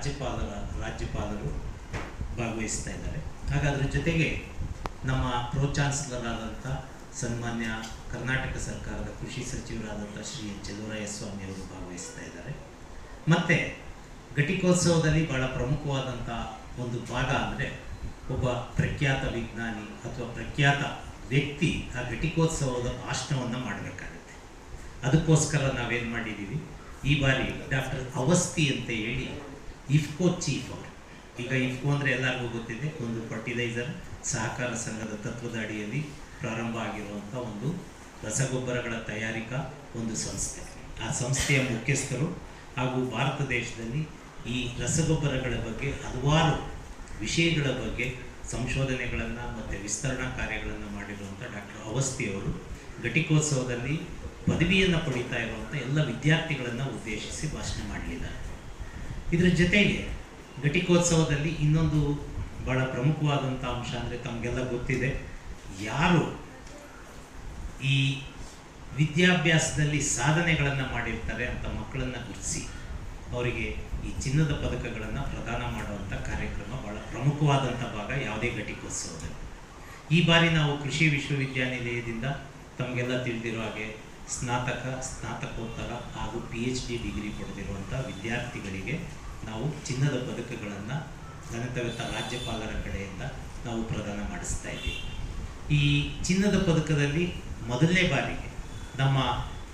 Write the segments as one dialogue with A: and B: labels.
A: ರಾಜ್ಯಪಾಲರ ರಾಜ್ಯಪಾಲರು ಭಾಗವಹಿಸ್ತಾ ಇದ್ದಾರೆ. ಹಾಗಾದ್ರ ಜೊತೆಗೆ ನಮ್ಮ ಪ್ರೋ ಚಾನ್ಸಲರ್ ಆದಂಥ ಸನ್ಮಾನ್ಯ ಕರ್ನಾಟಕ ಸರ್ಕಾರದ ಕೃಷಿ ಸಚಿವರಾದಂಥ ಶ್ರೀ ಚೆಲುವರಾಯ ಸ್ವಾಮಿ ಅವರು ಭಾಗವಹಿಸ್ತಾ ಇದ್ದಾರೆ. ಮತ್ತು ಘಟಿಕೋತ್ಸವದಲ್ಲಿ ಬಹಳ ಪ್ರಮುಖವಾದಂಥ ಒಂದು ಭಾಗ ಅಂದರೆ ಒಬ್ಬ ಪ್ರಖ್ಯಾತ ವಿಜ್ಞಾನಿ ಅಥವಾ ಪ್ರಖ್ಯಾತ ವ್ಯಕ್ತಿ ಆ ಘಟಿಕೋತ್ಸವದ ಭಾಷಣವನ್ನು ಮಾಡಬೇಕಾಗುತ್ತೆ. ಅದಕ್ಕೋಸ್ಕರ ನಾವೇನು ಮಾಡಿದ್ದೀವಿ? ಈ ಬಾರಿ ಡಾಕ್ಟರ್ ಅವಸ್ತಿ ಅಂತ ಹೇಳಿ ಇಫ್ಕೋ ಚೀಫ್ ಅವರು. ಈಗ ಇಫ್ಕೋ ಅಂದರೆ ಎಲ್ಲರಿಗೂ ಗೊತ್ತಿದೆ, ಒಂದು ಫರ್ಟಿಲೈಸರ್ ಸಹಕಾರ ಸಂಘದ ತತ್ವದ ಅಡಿಯಲ್ಲಿ ಪ್ರಾರಂಭ ಆಗಿರುವಂಥ ಒಂದು ರಸಗೊಬ್ಬರಗಳ ತಯಾರಿಕಾ ಒಂದು ಸಂಸ್ಥೆ. ಆ ಸಂಸ್ಥೆಯ ಮುಖ್ಯಸ್ಥರು ಹಾಗೂ ಭಾರತ ದೇಶದಲ್ಲಿ ಈ ರಸಗೊಬ್ಬರಗಳ ಬಗ್ಗೆ ಹಲವಾರು ವಿಷಯಗಳ ಬಗ್ಗೆ ಸಂಶೋಧನೆಗಳನ್ನು ಮತ್ತು ವಿಸ್ತರಣಾ ಕಾರ್ಯಗಳನ್ನು ಮಾಡಿರುವಂಥ ಡಾಕ್ಟರ್ ಅವಸ್ತಿಯವರು ಘಟಿಕೋತ್ಸವದಲ್ಲಿ ಪದವಿಯನ್ನು ಪಡಿತಾ ಇರುವಂಥ ಎಲ್ಲ ವಿದ್ಯಾರ್ಥಿಗಳನ್ನು ಉದ್ದೇಶಿಸಿ ಭಾಷಣ ಮಾಡಲಿದ್ದಾರೆ ಇದರ ಜೊತೆಗೆ ಘಟಿಕೋತ್ಸವದಲ್ಲಿ ಇನ್ನೊಂದು ಬಹಳ ಪ್ರಮುಖವಾದಂಥ ಅಂಶ ಅಂದರೆ ತಮಗೆಲ್ಲ ಗೊತ್ತಿದೆ. ಯಾರು ಈ ವಿದ್ಯಾಭ್ಯಾಸದಲ್ಲಿ ಸಾಧನೆಗಳನ್ನು ಮಾಡಿರ್ತಾರೆ ಅಂತ ಮಕ್ಕಳನ್ನು ಗುರುತಿಸಿ ಅವರಿಗೆ ಈ ಚಿನ್ನದ ಪದಕಗಳನ್ನು ಪ್ರದಾನ ಮಾಡುವಂಥ ಕಾರ್ಯಕ್ರಮ ಬಹಳ ಪ್ರಮುಖವಾದಂಥ ಭಾಗ ಯಾವುದೇ ಘಟಿಕೋತ್ಸವದಲ್ಲಿ. ಈ ಬಾರಿ ನಾವು ಕೃಷಿ ವಿಶ್ವವಿದ್ಯಾನಿಲಯದಿಂದ ತಮಗೆಲ್ಲ ತಿಳಿದಿರೋ ಹಾಗೆ ಸ್ನಾತಕ, ಸ್ನಾತಕೋತ್ತರ ಹಾಗೂ ಪಿ ಎಚ್ ಡಿ ಡಿಗ್ರಿ ಪಡೆದಿರುವಂಥ ವಿದ್ಯಾರ್ಥಿಗಳಿಗೆ ನಾವು ಚಿನ್ನದ ಪದಕಗಳನ್ನು ಗಣಿತವೆತ್ತ ರಾಜ್ಯಪಾಲರ ಕಡೆಯಿಂದ ನಾವು ಪ್ರದಾನ ಮಾಡಿಸ್ತಾ ಇದ್ದೀವಿ. ಈ ಚಿನ್ನದ ಪದಕದಲ್ಲಿ ಮೊದಲನೇ ಬಾರಿಗೆ ನಮ್ಮ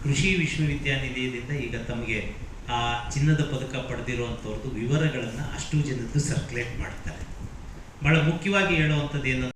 A: ಕೃಷಿ ವಿಶ್ವವಿದ್ಯಾನಿಲಯದಿಂದ ಈಗ ತಮಗೆ ಆ ಚಿನ್ನದ ಪದಕ ಪಡೆದಿರುವಂಥವ್ರದ್ದು ವಿವರಗಳನ್ನು ಅಷ್ಟು ಜನದ್ದು ಸರ್ಕ್ಯುಲೇಟ್ ಮಾಡ್ತಾರೆ. ಭಾಳ ಮುಖ್ಯವಾಗಿ ಹೇಳುವಂಥದ್ದು ಏನು